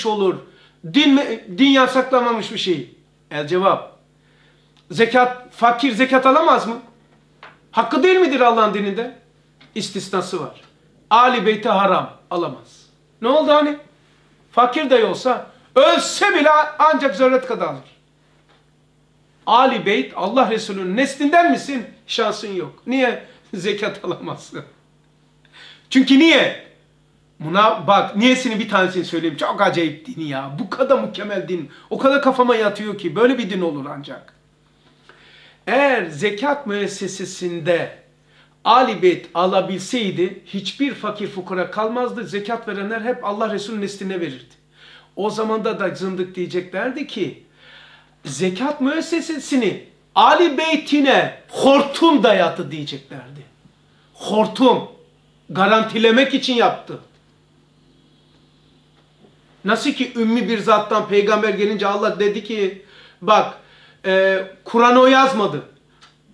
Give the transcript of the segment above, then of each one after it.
etmiş olur. Din, din yasaklamamış bir şey. El cevap. Zekat, fakir zekat alamaz mı? Hakkı değil midir Allah'ın dininde? İstisnası var. Ali beyti haram alamaz. Ne oldu hani? Fakir de olsa ölse bile ancak zerret kadar alır. Ali beyt Allah Resulü'nün neslinden misin? Şansın yok. Niye? Zekat alamazsın. Çünkü niye? Buna bak niyesini bir tanesini söyleyeyim. Çok acayip din ya. Bu kadar mükemmel din. O kadar kafama yatıyor ki böyle bir din olur ancak. Eğer zekat müessesesinde Ali Beyt alabilseydi hiçbir fakir fukara kalmazdı. Zekat verenler hep Allah Resulü'nün nesline verirdi. O zaman da da zındık diyeceklerdi ki zekat müessesesini Ali Beytine hortum dayatı diyeceklerdi. Hortum garantilemek için yaptı. Nasıl ki ümmi bir zattan peygamber gelince Allah dedi ki bak e, Kur'an'ı o yazmadı.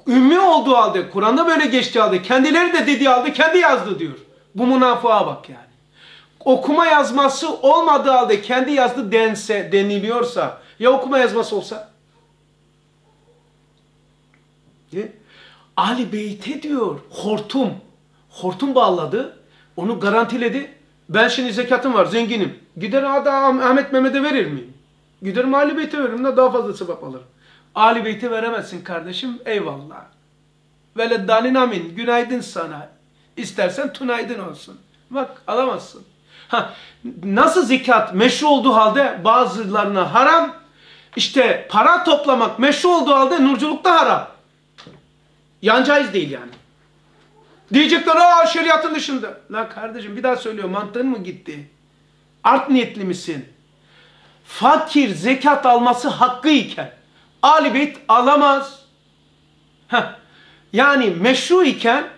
Ümmi olduğu halde Kur'an'da böyle geçtiği halde kendileri de dediği halde kendi yazdı diyor. Bu münafığa bak yani. Okuma yazması olmadığı halde kendi yazdı dense, deniliyorsa ya okuma yazması olsa? Ne? Ali Beyt'e diyor hortum. Hortum bağladı. Onu garantiledi. Ben şimdi zekatım var zenginim. Gider adam Ahmet Mehmet'e verir miyim? Giderim Ali Beyt'e veririm de daha fazla sevap alırım. Ali Beyt'e veremezsin kardeşim eyvallah. Veleddalin amin. Günaydın sana. İstersen tunaydın olsun. Bak alamazsın. Ha, nasıl zekat meşru olduğu halde bazılarına haram, işte para toplamak meşru olduğu halde nurculukta haram. Yan değil yani. Diyecekler aa şeriatın dışında. La kardeşim bir daha söylüyorum mantığın mı gitti? Art niyetli misin? Fakir zekat alması hakkı iken Ali alamaz. Heh. Yani meşru iken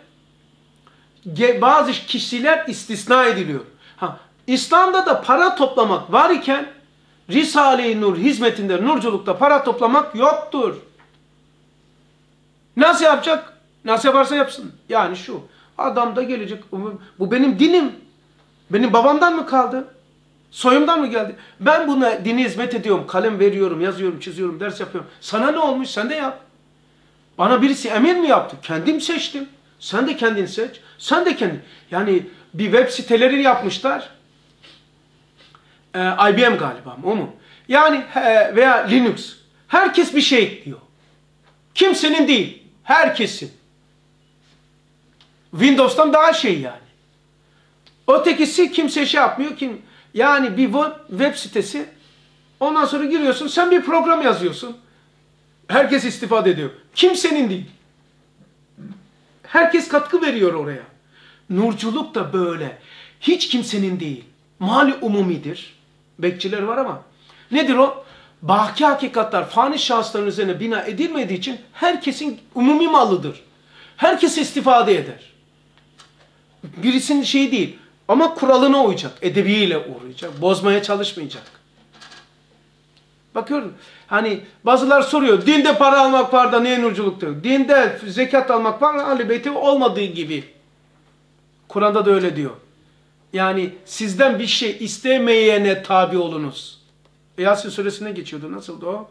bazı kişiler istisna ediliyor. Ha, İslam'da da para toplamak var iken Risale-i Nur hizmetinde nurculukta para toplamak yoktur. Nasıl yapacak? Nasıl yaparsa yapsın. Yani şu. Adam da gelecek. Bu benim dinim. Benim babamdan mı kaldı? Soyumdan mı geldi? Ben buna dini hizmet ediyorum. Kalem veriyorum, yazıyorum, çiziyorum, ders yapıyorum. Sana ne olmuş? Sen de yap. Bana birisi emir mi yaptı? Kendim seçtim. Sen de kendini seç. Sen de kendin. Yani bir web siteleri yapmışlar. Ee, IBM galiba o mu? Yani he, veya Linux. Herkes bir şey ekliyor. Kimsenin değil. Herkesin. Windows'tan daha şey yani. Ötekisi kimse şey yapmıyor. Kim, yani bir web, sitesi ondan sonra giriyorsun sen bir program yazıyorsun. Herkes istifade ediyor. Kimsenin değil. Herkes katkı veriyor oraya. Nurculuk da böyle. Hiç kimsenin değil. Mali umumidir. Bekçiler var ama. Nedir o? Baki hakikatler fani şahısların üzerine bina edilmediği için herkesin umumi malıdır. Herkes istifade eder. Birisinin şeyi değil. Ama kuralına uyacak. Edebiyle uğrayacak. Bozmaya çalışmayacak. Bakıyorum. Hani bazılar soruyor. Dinde para almak var da niye nurculuk diyor. Dinde zekat almak var Ali Beyti olmadığı gibi. Kur'an'da da öyle diyor. Yani sizden bir şey istemeyene tabi olunuz. Yasin suresine geçiyordu. Nasıldı o?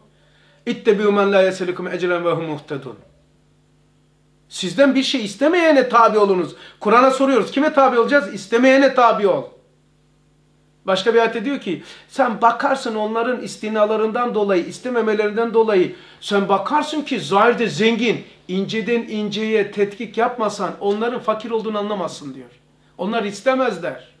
İttebi'u men la yeselikum ecren ve hum muhtedun. Sizden bir şey istemeyene tabi olunuz. Kur'an'a soruyoruz. Kime tabi olacağız? İstemeyene tabi ol. Başka bir ayette diyor ki sen bakarsın onların istinalarından dolayı, istememelerinden dolayı sen bakarsın ki zahirde zengin, inceden inceye tetkik yapmasan onların fakir olduğunu anlamazsın diyor. Onlar istemezler.